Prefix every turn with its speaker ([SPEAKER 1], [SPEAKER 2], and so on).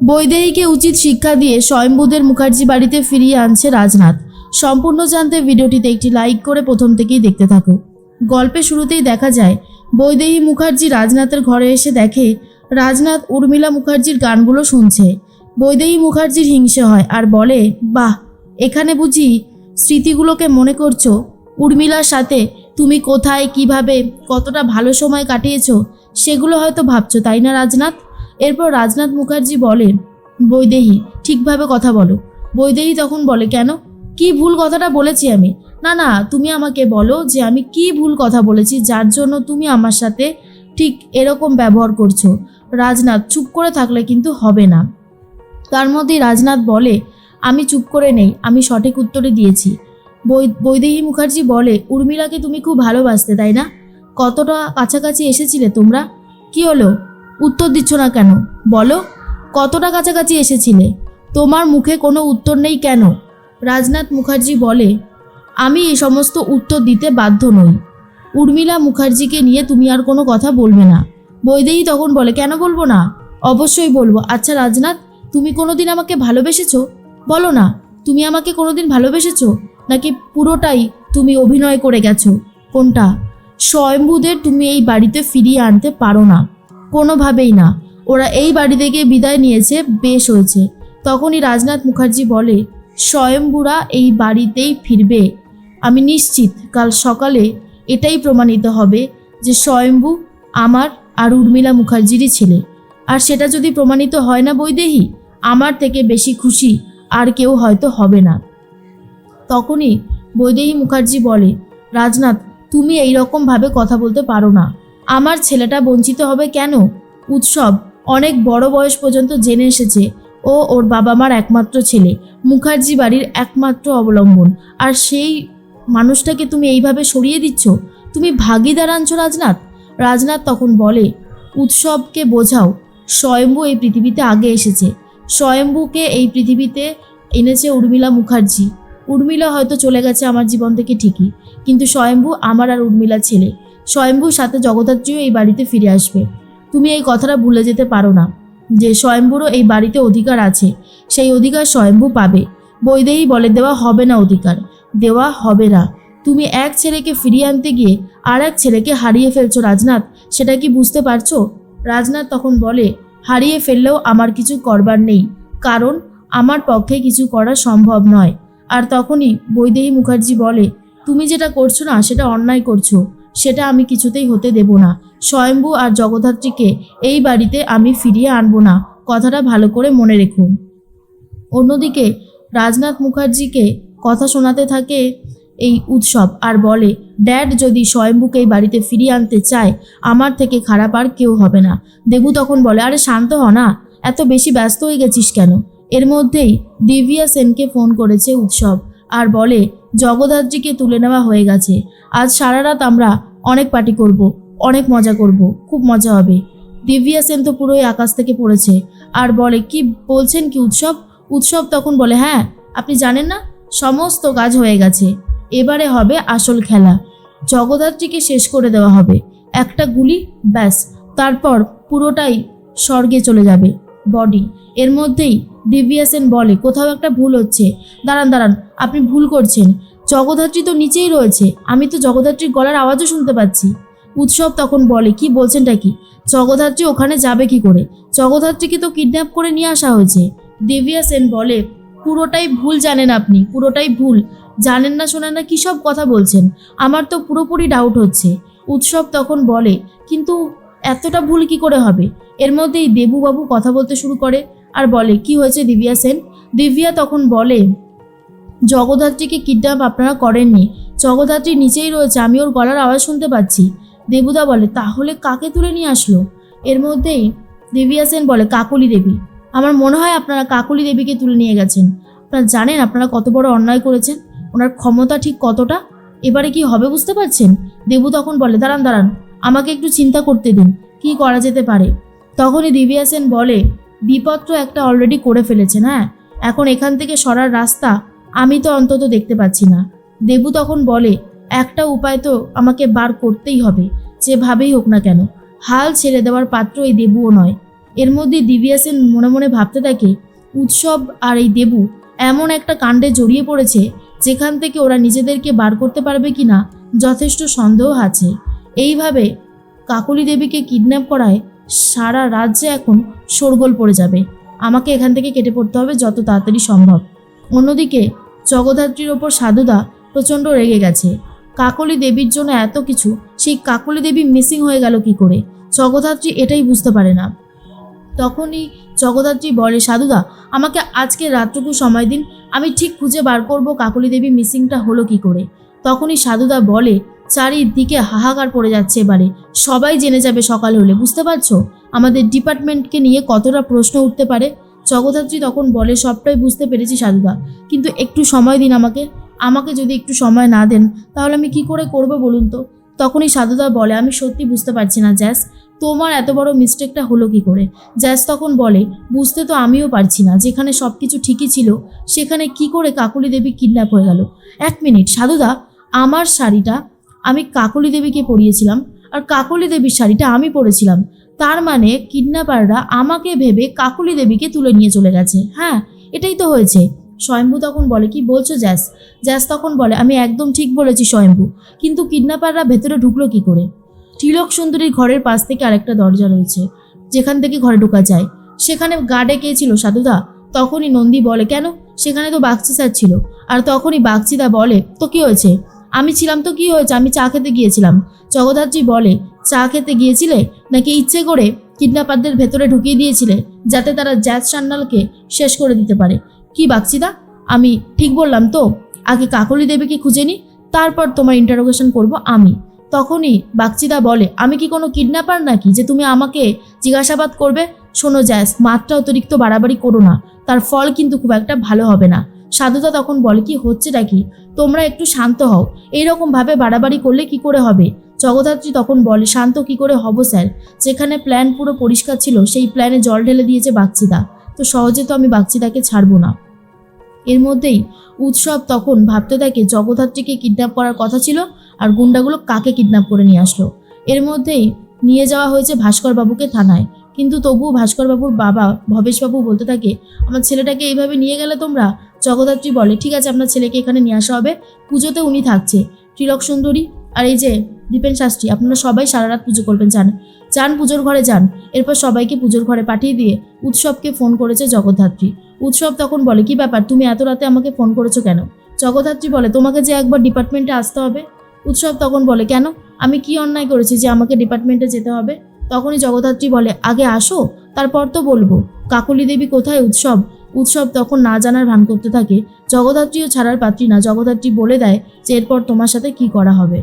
[SPEAKER 1] বৈদেহীকে উচিত শিক্ষা দিয়ে স্বয়ম্বুদের মুখার্জি বাড়িতে ফিরিয়ে আনছে রাজনাথ। সম্পূর্ণ জানতে ভিডিওটিতে একটি লাইক করে প্রথম থেকেই দেখতে থাকো। গল্পের শুরুতেই দেখা যায়, বৈদেহী মুখার্জি রাজনাথের ঘরে এসে দেখে রাজনাথ উর্মিলা মুখার্জির গানগুলো শুনছে। বৈদেহী মুখার্জির হিংসে হয় আর বলে, বাহ, এখানে বুঝি স্মৃতিগুলোকে মনে করছ? উর্মিলার সাথে তুমি কোথায়, কীভাবে, কতটা ভালো সময় কাটিয়েছো, সেগুলো হয়তো ভাবছ, তাই না রাজনাথ? এরপর রাজনাথ মুখার্জি বলেন, বৈদেহী, ঠিকভাবে কথা বলো। বৈদেহী তখন বলে, কেন? কি ভুল কথাটা বলেছি আমি? না না, তুমি আমাকে বলো যে আমি কি ভুল কথা বলেছি যার জন্য তুমি আমার সাথে ঠিক এরকম ব্যবহার করছ। রাজনাথ চুপ করে থাকলে কিন্তু হবে না। তার মধ্যেই রাজনাথ বলে, আমি চুপ করে নেই, আমি সঠিক উত্তরে দিয়েছি। বৈদেহী মুখার্জি বলে, উর্মিলাকে তুমি খুব ভালোবাসতে, তাই না? কতটা কাছাকাছি এসেছিলে তোমরা? কি হলো? উত্তর দিচ্ছ না কেন? বলো, কতটা কাছাকাছি এসেছিলে? তোমার মুখে কোনো উত্তর নেই কেন? রাজনাথ মুখার্জি বলে, আমি এই সমস্ত উত্তর দিতে বাধ্য নই। উর্মিলা মুখার্জিকে নিয়ে তুমি আর কোনো কথা বলবে না। বৈদেহী তখন বলে, কেন বলব না? অবশ্যই বলব। আচ্ছা রাজনাথ, তুমি কোনোদিন আমাকে ভালোবেসেছ? বলো না, তুমি আমাকে কোনোদিন ভালোবেসেছো? নাকি পুরোটাই তুমি অভিনয় করে গেছো? কোনটা? স্বয়ম্ভূদের তুমি এই বাড়িতে ফিরিয়ে আনতে পারো না। কোনোভাবেই না। ওরা এই বাড়ি থেকে বিদায় নিয়েছে, বেশ হয়েছে। তখনই রাজনাথ মুখার্জি বলে, স্বয়ম্ভূরা এই বাড়িতেই ফিরবে। আমি নিশ্চিত কাল সকালে এটাই প্রমাণিত হবে যে স্বয়ম্ভু আমার আর উর্মিলা মুখার্জিরই ছেলে। আর সেটা যদি প্রমাণিত হয় না বৈদেহী, আমার থেকে বেশি খুশি আর কেউ হয়তো হবে না। তখনই বৈদেহী মুখার্জি বলে, রাজনাথ, তুমি এই রকমভাবে কথা বলতে পারো না। আমার ছেলেটা বঞ্চিত হবে কেন? উৎসব, অনেক বড় বয়স পর্যন্ত জেনে এসেছে। ও ওর বাবা মার একমাত্র ছেলে, মুখার্জি বাড়ির একমাত্র অবলম্বন। আর সেই মানুষটাকে তুমি এইভাবে সরিয়ে দিচ্ছ? তুমি ভাগিদার আনছো রাজনাথ? রাজনাথ তখন বলে, উৎসবকে বোঝাও, স্বয়ম্ভু এই পৃথিবীতে আগে এসেছে। স্বয়ম্ভুকে এই পৃথিবীতে এনেছে উর্মিলা মুখার্জি। উর্মিলা হয়তো চলে গেছে আমার জীবন থেকে ঠিকই, কিন্তু স্বয়ম্ভু আমার আর উর্মিলা ছেলে। স্বয়ম্ভুর সাথে জগদ্ধাত্রীও এই বাড়িতে ফিরে আসবে। তুমি এই কথাটা ভুলে যেতে পারো না যে স্বয়ম্ভুরও এই বাড়িতে অধিকার আছে। সেই অধিকার স্বয়ম্ভু পাবে। বৈদেহী বলে, দেওয়া হবে না অধিকার। দেওয়া হবে না। তুমি এক ছেলেকে ফিরিয়ে আনতে গিয়ে আর এক ছেলেকে হারিয়ে ফেলছো, রাজনাথ। সেটা কি বুঝতে পারছ? রাজনাথ তখন বলে, হারিয়ে ফেললেও আমার কিছু করবার নেই। কারণ আমার পক্ষে কিছু করা সম্ভব নয়। আর তখনই বৈদেহী মুখার্জি বলে, তুমি যেটা করছ না, সেটা অন্যায় করছ। সেটা আমি কিছুতেই হতে দেব না। স্বয়ম্ভু আর জগদ্ধাত্রীকে এই বাড়িতে আমি ফিরিয়ে আনব না। কথাটা ভালো করে মনে রেখো। অন্যদিকে রাজনাথ মুখার্জিকে কথা শোনাতে থাকে এই উৎসব আর বলে, ড্যাড যদি স্বয়ম্ভুকে এই বাড়িতে ফিরিয়ে আনতে চায়, আমার থেকে খারাপ আর কেউ হবে না। দেবু তখন বলে, আরে শান্ত হ না, এত বেশি ব্যস্ত হয়ে গেছিস কেন? এর মধ্যেই দিব্যা সেনকে ফোন করেছে উৎসব আর বলে জগদ্ধাত্রীকে তুলে নেওয়া হয়ে গেছে। আজ সারা রাত আমরা অনেক পার্টি করব, অনেক মজা করব, খুব মজা হবে। দিব্যা সেন তো পুরোই আকাশ থেকে পড়েছে। আর বলে, কি বলছেন কি উৎসব? উৎসব তখন বলে হ্যাঁ আপনি জানেন না, সমস্ত কাজ হয়ে গেছে। এবারে হবে আসল খেলা। জগদ্ধাত্রীকে শেষ করে দেওয়া হবে। একটা গুলি, ব্যাস। তারপর পুরোটাই স্বর্গে চলে যাবে। বডি এর মধ্যেই দিব্যা সেন বলে, কোথাও একটা ভুল হচ্ছে। দাঁড়ান দাঁড়ান, আপনি ভুল করছেন। জগদ্ধাত্রী তো নিচেই রয়েছে। আমি তো জগদ্ধাত্রীর গলার আওয়াজও শুনতে পাচ্ছি। উৎসব তখন বলে, কি বলছেনটা কি? জগদ্ধাত্রী ওখানে যাবে কি করে? জগদ্ধাত্রীকে তো কিডন্যাপ করে নিয়ে আসা হয়েছে। দেবিয়া সেন বলে, পুরোটাই ভুল জানেন আপনি, পুরোটাই ভুল। জানেন না, শোনেন না, কী সব কথা বলছেন। আমার তো পুরোপুরি ডাউট হচ্ছে। উৎসব তখন বলে, কিন্তু এতটা ভুল কি করে হবে? এর মধ্যেই দেবুবাবু কথা বলতে শুরু করে। আর বলে, কি হয়েছে দিব্যা সেন? দিব্যা তখন বলে, জগদ্ধাত্রীকে কিডন্যাপ আপনারা করেননি। জগদ্ধাত্রী নিচেই রয়েছে, আমি ওর গলার আওয়াজ শুনতে পাচ্ছি। দেবুদা বলে, তাহলে কাকে তুলে নিয়ে আসলো? এর মধ্যেই দেবিয়া সেন বলে, কাকলি দেবী, আমার মনে হয় আপনারা কাকলি দেবীকে তুলে নিয়ে গেছেন। আপনারা জানেন আপনারা কত বড় অন্যায় করেছেন, ওনার ক্ষমতা ঠিক কতটা? এবারে কি হবে বুঝতে পারছেন? দেবু তখন বলে, দাঁড়ান দাঁড়ান, আমাকে একটু চিন্তা করতে দিন, কি করা যেতে পারে? তখনই দিব্যা সেন বলে বিপদ তো একটা অলরেডি করে ফেলেছেন হ্যাঁ এখন এখান থেকে সরার রাস্তা আমি তো অন্তত দেখতে পাচ্ছি না। দেবু তখন বলে, একটা উপায় তো আমাকে বার করতেই হবে, যেভাবেই হোক না কেন। হাল ছেড়ে দেওয়ার পাত্র এই দেবুও নয়। এর মধ্যে দিব্যা সেন মনে মনে ভাবতে থাকে, উৎসব আর এই দেবু এমন একটা কাণ্ডে জড়িয়ে পড়েছে, যেখান থেকে ওরা নিজেদেরকে বার করতে পারবে কি না, যথেষ্ট সন্দেহ আছে। এইভাবে কাকলি দেবীকে কিডন্যাপ করায় সারা রাজ্যে এখন শোরগোল পড়ে যাবে। আমাকে এখান থেকে কেটে পড়তে হবে যত তাড়াতাড়ি সম্ভব। অন্যদিকে, জগদ্ধাত্রীর ওপর সাধুদা প্রচণ্ড রেগে গেছে। কাকলি দেবীর জন্য এত কিছু, সেই কাকলি দেবী মিসিং হয়ে গেল কি করে? জগদ্ধাত্রী এটাই বুঝতে পারে না। তখনই জগদ্ধাত্রী বলে, সাধুদা, আমাকে আজকে রাতটুকু সময় দিন। আমি ঠিক খুঁজে বার করব কাকলি দেবী মিসিংটা হলো কি করে? তখনই সাধুদা বলে চারিদিকে হাহাকার পড়ে যাচ্ছে এবারে। সবাই জেনে যাবে সকাল হলে, বুঝতে পারছ? আমাদের ডিপার্টমেন্টকে নিয়ে কতটা প্রশ্ন উঠতে পারে? জগদ্ধাত্রী তখন বলে, সবটাই বুঝতে পেরেছি সাধুদা। কিন্তু একটু সময় দিন আমাকে। আমাকে যদি একটু সময় না দেন, তাহলে আমি কি করে করব বলুন তো? তখনই সাধুদা বলে, আমি সত্যি বুঝতে পারছি না, জ্যাস। তোমার এত বড় মিস্টেকটা হলো কি করে? জ্যাস তখন বলে, বুঝতে তো আমিও পারছি না। যেখানে সব কিছু ঠিকই ছিল, সেখানে কি করে কাকুলি দেবী কিডন্যাপ হয়ে গেল? এক মিনিট, সাধুদা, আমার শাড়িটা আমি কাকলি দেবীকে পরিয়েছিলাম আর কাকলি দেবীর শাড়িটা আমি পরেছিলাম। তার মানে কিডন্যাপাররা আমাকে ভেবে কাকলি দেবীকে তুলে নিয়ে চলে গেছে। হ্যাঁ এটাই তো হয়েছে। স্বয়ম্ভু তখন বলে, কি বলছো, জ্যাস? জ্যাস তখন বলে, আমি একদম ঠিক বলেছি, স্বয়ম্ভু। কিন্তু কিডন্যাপাররা ভেতরে ঢুকলো কি করে? তিলক সুন্দরীর ঘরের পাশ থেকে আরেকটা দরজা রয়েছে, যেখান থেকে ঘরে ঢোকা যায়। সেখানে গার্ডে কে ছিল, সাধুদা? তখনই নন্দী বলে, কেন? সেখানে তো বাগচি স্যার ছিল। আর তখনই বাগচিদা বলে, তো কি হয়েছে? আমি ছিলাম তো কি হয়েছে? আমি চা খেতে গিয়েছিলাম। জগদ্ধাত্রী বলে, চা খেতে গিয়েছিলে? নাকি ইচ্ছে করে কিডন্যাপারদের ভেতরে ঢুকিয়ে দিয়েছিলে যাতে তারা জ্যাজ সান্নালকে শেষ করে দিতে পারে? কি বাগচিদা? আমি ঠিক বললাম তো, আগে কাকলি দেবীকে খুঁজে নি, তারপর তোমার ইন্টারোগেশন করব আমি। তখনই বাগচিদা বলে, আমি কি কোনো কিডন্যাপার নাকি যে তুমি আমাকে জিজ্ঞাসাবাদ করবে? শোনো জ্যাস মাত্রা অতিরিক্ত বাড়াবাড়ি করো না। তার ফল কিন্তু খুব একটা ভালো হবে না। সাধুদা তখন বলে, কি হচ্ছেটা কি তোমরা একটু শান্ত হও। এইরকম ভাবে বাড়াবাড়ি করলে কি করে হবে? জগদ্ধাত্রী তখন বলে, শান্ত কি করে হব স্যার? যেখানে প্ল্যান পুরো পরিষ্কার ছিল, সেই প্ল্যানে জল ঢেলে দিয়েছে বাগচিদা তো সহজে তো আমি বাগচিদাকে ছাড়বো না। এর মধ্যেই উৎসব তখন ভাবতে থাকে, জগদ্ধাত্রীকে কিডন্যাপ করার কথা ছিল আর গুন্ডাগুলো কাকে কিডন্যাপ করে নিয়ে আসলো। এর মধ্যেই নিয়ে যাওয়া হয়েছে ভাস্কর বাবুকে থানায়। কিন্তু তবুও ভাস্কর বাবুর বাবা ভবেশবাবু বলতে থাকে, আমার ছেলেটাকে এইভাবে নিয়ে গেলে তোমরা জগদ্ধাত্রী বলে, ঠিক আছে, আপনার ছেলেকে এখানে নিয়ে আসা হবে। পুজোতে উনি থাকছে। ত্রিলক সুন্দরী আর এই যে দীপেন শাস্ত্রী, আপনারা সবাই সারা রাত পুজো করবেন, যান। যান, পুজোর ঘরে যান। এরপর সবাইকে পুজোর ঘরে পাঠিয়ে দিয়ে উৎসবকে ফোন করেছে জগদ্ধাত্রী। উৎসব তখন বলে, কি ব্যাপার, তুমি এত রাতে আমাকে ফোন করেছ কেন? জগদ্ধাত্রী বলে, তোমাকে যে একবার ডিপার্টমেন্টে আসতে হবে? উৎসব তখন বলে, কেন? আমি কি অন্যায় করেছি যে আমাকে ডিপার্টমেন্টে যেতে হবে? তখনই জগদ্ধাত্রী বলে, আগে আসো, তারপর তো বলব। কাকলি দেবী কোথায় উৎসব? উৎসব তখন না জানার ভান করতে থাকে। জগদ্ধাত্রীও ছাড়ার পাত্রী না। জগদ্ধাত্রী বলে দেয় যে, এরপর তোমার সাথে কি করা হবে?